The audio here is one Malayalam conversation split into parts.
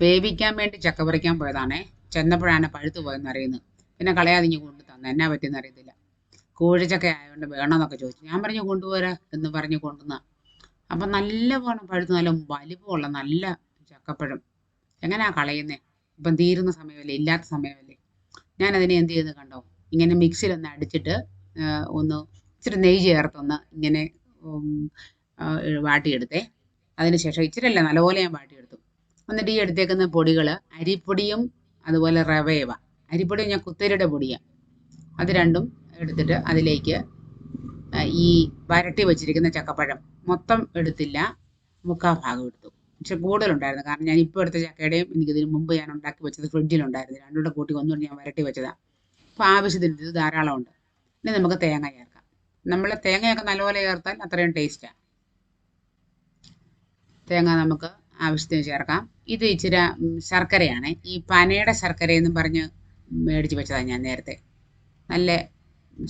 വേവിക്കാൻ വേണ്ടി ചക്ക പറിക്കാൻ പോയതാണേ. ചെന്നപ്പോഴാണ് പഴുത്തു പോയെന്ന് അറിയുന്നത്. പിന്നെ കളയാതി കൊണ്ട് തന്നെ. എന്നാ പറ്റിയെന്ന് അറിയത്തില്ല. കോഴിച്ചക്ക ആയതുകൊണ്ട് വേണമെന്നൊക്കെ ചോദിച്ചു. ഞാൻ പറഞ്ഞു കൊണ്ടുപോരാ എന്ന് പറഞ്ഞു കൊണ്ടുവന്ന. അപ്പം നല്ല പോണം പഴുത്ത് നല്ല വലിപ്പമുള്ള നല്ല ചക്കപ്പഴം. എങ്ങനെയാ കളയുന്നേ? ഇപ്പം തീരുന്ന സമയമല്ലേ? ഇല്ലാത്ത സമയമല്ലേ? ഞാനതിനെ എന്ത് ചെയ്യുന്നത് കണ്ടോ? ഇങ്ങനെ മിക്സിയിലൊന്ന് അടിച്ചിട്ട് ഒന്ന് ഇച്ചിരി നെയ്യ് ചേർത്തൊന്ന് ഇങ്ങനെ വാട്ടിയെടുത്തേ. അതിന് ശേഷം ഇച്ചിരി അല്ല നല്ലപോലെ ഞാൻ വാട്ടിയെടുത്തു. എന്നിട്ട് ഈ എടുത്തേക്കുന്ന പൊടികൾ അരിപ്പൊടിയും അതുപോലെ റവയവ. അരിപ്പൊടി ഞാൻ കുത്തരിയുടെ പൊടിയാണ് അത് രണ്ടും എടുത്തിട്ട് അതിലേക്ക് ഈ വരട്ടി വെച്ചിരിക്കുന്ന ചക്കപ്പഴം. മൊത്തം എടുത്തില്ല. മുക്കാൽ ഭാഗം എടുത്തു. പക്ഷെ കൂടുതലുണ്ടായിരുന്നു. കാരണം ഞാൻ ഇപ്പോൾ എടുത്ത ചക്കയുടെയും എനിക്കിതിന് മുമ്പ് ഞാൻ ഉണ്ടാക്കി വെച്ചത് ഫ്രിഡ്ജിലുണ്ടായിരുന്നു. രണ്ടും കൂടെ കൂട്ടി ഒന്നുകൂടി ഞാൻ വരട്ടി വെച്ചതാണ് അപ്പോൾ ആവശ്യത്തിന് ഇത് ധാരാളമുണ്ട്. ഇനി നമുക്ക് തേങ്ങ ചേർക്കാം. നമ്മൾ തേങ്ങയൊക്കെ നല്ലപോലെ ചേർത്താൽ അത്രയും ടേസ്റ്റാണ് തേങ്ങ നമുക്ക് ആവശ്യത്തിന് ചേർക്കാം. ഇത് ഇച്ചിരി ശർക്കരയാണ്. ഈ പനയുടെ ശർക്കരയെന്നും പറഞ്ഞ് മേടിച്ച് വെച്ചതാണ് ഞാൻ നേരത്തെ. നല്ല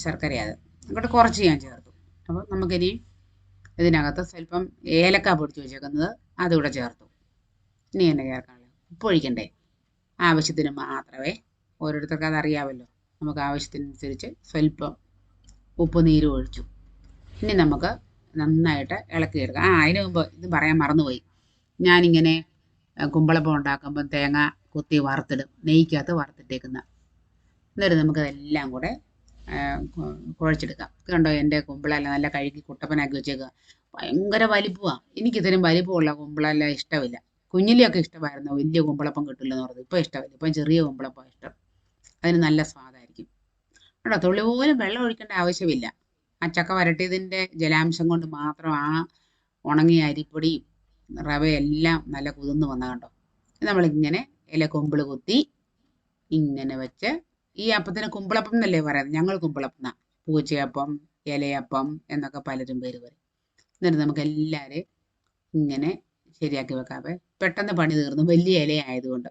ശർക്കരയാണ്. അത് അങ്ങോട്ട് കുറച്ച് ഞാൻ ചേർത്തു. അപ്പോൾ നമുക്കിനി ഇതിനകത്ത് സ്വല്പം ഏലക്ക പൊടിച്ച് വെച്ചേക്കുന്നത് അതുകൂടെ ചേർത്തു. ഇനി എന്നെ ചേർക്കാനുള്ളത് ഉപ്പ് ഒഴിക്കണ്ടേ? ആവശ്യത്തിന് മാത്രമേ. ഓരോരുത്തർക്ക് അതറിയാമല്ലോ. നമുക്ക് ആവശ്യത്തിനനുസരിച്ച് സ്വല്പം ഉപ്പ് നീരും ഒഴിച്ചു. ഇനി നമുക്ക് നന്നായിട്ട് ഇളക്കി ഇളക്കിയെടുക്കാം. ആ അതിന് മുമ്പ് ഇത് പറയാൻ മറന്നുപോയി. ഞാനിങ്ങനെ കുമ്പളപ്പം ഉണ്ടാക്കുമ്പം തേങ്ങ കുത്തി വറുത്തിടും. നെയ്ക്കകത്ത് വറുത്തിട്ടേക്കുന്ന. എന്നിട്ട് നമുക്കതെല്ലാം കൂടെ കുഴച്ചെടുക്കാം. കണ്ടോ എന്റെ കുമ്പളെല്ലാം നല്ല കഴുകി കുട്ടപ്പനാക്കി വെച്ചേക്കുക ഭയങ്കര വലിപ്പമാണ് എനിക്കിതിനും വലിപ്പമുള്ള കുമ്പളെല്ലാം ഇഷ്ടമില്ല. കുഞ്ഞിലെയൊക്കെ ഇഷ്ടമായിരുന്നു വലിയ കുമ്പളപ്പം കിട്ടില്ലെന്ന് പറഞ്ഞു ഇപ്പം ഇഷ്ടമില്ല. ഇപ്പം ചെറിയ കുമ്പളപ്പം ഇഷ്ടം. അതിന് നല്ല സ്വാദായിരിക്കും. കേട്ടോ തുള്ളി പോലും വെള്ളം ഒഴിക്കേണ്ട ആവശ്യമില്ല. ആ ചക്ക വരട്ടിയതിന്റെ ജലാംശം കൊണ്ട് മാത്രം ആ ഉണങ്ങിയ അരിപ്പൊടിയും റവയെല്ലാം നല്ല കുതിർന്ന് വന്ന കണ്ടോ? നമ്മളിങ്ങനെ ഇല കുമ്പിൾ കുത്തി ഇങ്ങനെ വെച്ച് ഈ അപ്പത്തിന് കുമ്പിളപ്പം എന്നല്ലേ പറയുന്നത് ഞങ്ങൾ കുമ്പിളപ്പം എന്നാ പൂച്ചയപ്പം ഇലയപ്പം എന്നൊക്കെ പലരും പേര് പറയും. എന്നിട്ട് നമുക്ക് എല്ലാവരെയും ഇങ്ങനെ ശരിയാക്കി വെക്കാവേ പെട്ടെന്ന് പണി തീർന്നു. വലിയ ഇല ആയതുകൊണ്ട്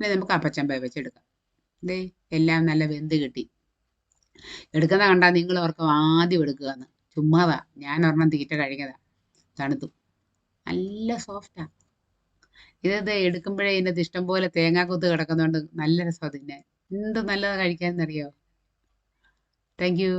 ഇനി നമുക്ക് അപ്പച്ചമ്പ വെച്ചെടുക്കാം. ദേ എല്ലാം നല്ല വെന്ത് കിട്ടി. എടുക്കുന്ന കണ്ടാൽ നിങ്ങൾ ഓർക്കും ആദ്യം എടുക്കുക എന്ന് ചുമ്മാതാ. ഞാൻ ഒരെണ്ണം തീറ്റ കഴിഞ്ഞതാ തണുത്തു. നല്ല സോഫ്റ്റാ ഇത് എടുക്കുമ്പോഴേ ഇതിനകത്ത് ഇഷ്ടം പോലെ തേങ്ങാക്കൊത്ത് കിടക്കുന്നതുകൊണ്ട് നല്ല രസമാണ് തിന്നാൻ. എന്ത് നല്ലതാ കഴിക്കാൻ എന്നറിയോ താങ്ക് യു